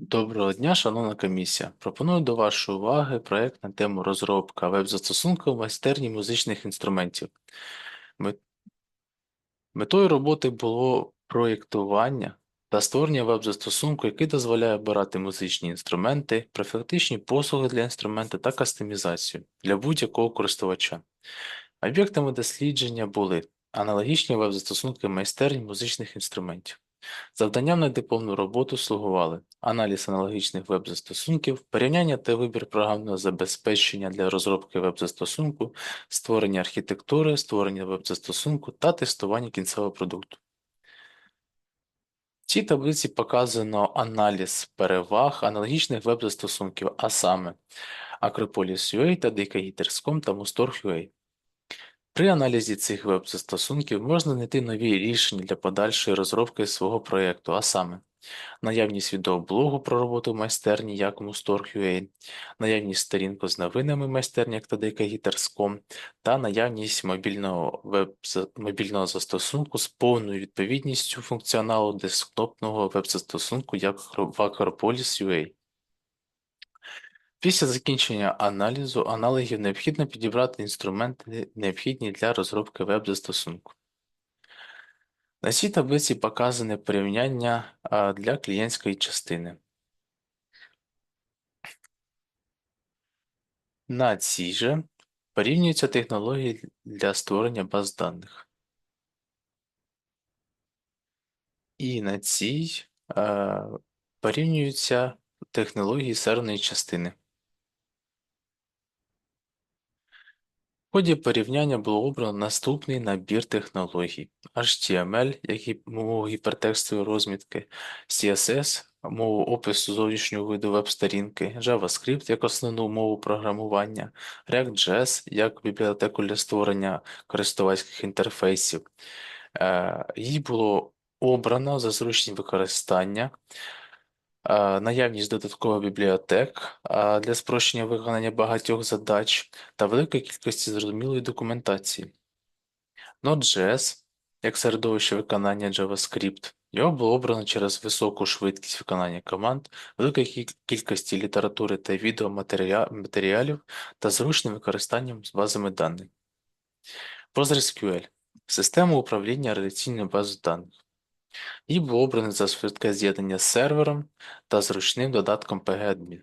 Доброго дня, шановна комісія. Пропоную до вашої уваги проект на тему розробка веб-застосунку в майстерні музичних інструментів. Метою роботи було проєктування та створення веб-застосунку, який дозволяє обирати музичні інструменти, профілактичні послуги для інструменту та кастомізацію для будь-якого користувача. Об'єктами дослідження були аналогічні веб-застосунки майстерні музичних інструментів. Завданням на дипломну роботу слугували аналіз аналогічних веб-застосунків, порівняння та вибір програмного забезпечення для розробки веб-застосунку, створення архітектури, створення веб-застосунку та тестування кінцевого продукту. В цій таблиці показано аналіз переваг аналогічних веб-застосунків, а саме Acropolis.ua та Decahiters.com та Mustor.ua. При аналізі цих веб-застосунків можна знайти нові рішення для подальшої розробки свого проєкту, а саме наявність відеоблогу про роботу майстерні як Mustor.ua, наявність сторінку з новинами майстерні як Todayka та наявність мобільного, веб мобільного застосунку з повною відповідністю функціоналу десктопного веб-застосунку як в Acropolis.ua. Після закінчення аналізу аналогів необхідно підібрати інструменти, необхідні для розробки веб-застосунку. На цій таблиці показане порівняння для клієнтської частини. На цій же порівнюються технології для створення баз даних. І на цій порівнюються технології серверної частини. В ході порівняння було обрано наступний набір технологій: HTML, як і мову гіпертекстової розмітки, CSS, мову опису зовнішнього виду веб-сторінки, JavaScript як основну мову програмування, React.js як бібліотеку для створення користувацьких інтерфейсів. Е, Їй було обрано за зручність використання наявність додаткових бібліотек для спрощення виконання багатьох задач та великої кількості зрозумілої документації. Node.js як середовище виконання JavaScript. Його було обрано через високу швидкість виконання команд, великої кількості літератури та відеоматеріалів та зручним використанням з базами даних. PostgreSQL система управління реляційною базою даних. Її було обрано за швидке з'єднання з сервером та зручним додатком PG-Admin.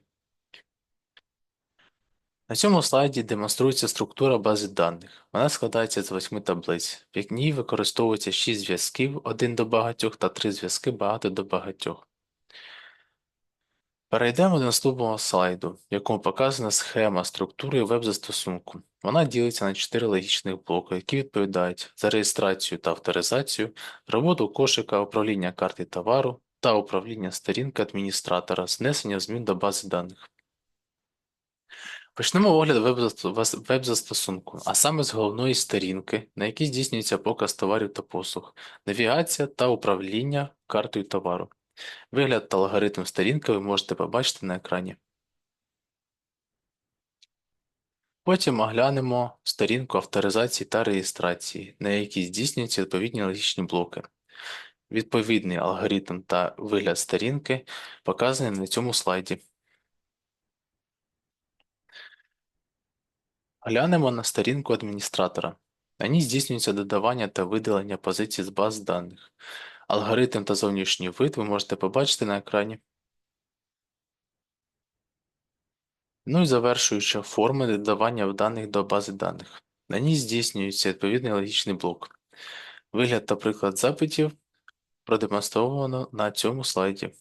На цьому слайді демонструється структура бази даних. Вона складається з восьми таблиць, в якій використовується 6 зв'язків один до багатьох та 3 зв'язки багато до багатьох. Перейдемо до наступного слайду, в якому показана схема структури веб-застосунку. Вона ділиться на 4 логічних блоки, які відповідають за реєстрацію та авторизацію, роботу кошика, управління карти товару та управління сторінки адміністратора, знесення змін до бази даних. Почнемо огляд веб-застосунку, а саме з головної сторінки, на якій здійснюється показ товарів та послуг, навігація та управління картою товару. Вигляд та алгоритм сторінки ви можете побачити на екрані. Потім оглянемо сторінку авторизації та реєстрації, на якій здійснюються відповідні логічні блоки. Відповідний алгоритм та вигляд сторінки показані на цьому слайді. Глянемо на сторінку адміністратора. На ній здійснюється додавання та видалення позицій з баз даних. Алгоритм та зовнішній вид ви можете побачити на екрані. Ну і завершуюча форма додавання даних до бази даних. На ній здійснюється відповідний логічний блок. Вигляд та приклад запитів продемонстровано на цьому слайді.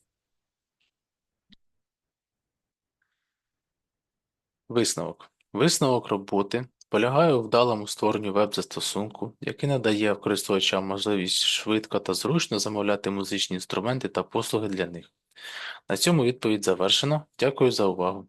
Висновок. Висновок роботи полягає у вдалому створенні веб-застосунку, який надає користувачам можливість швидко та зручно замовляти музичні інструменти та послуги для них. На цьому відповідь завершена. Дякую за увагу.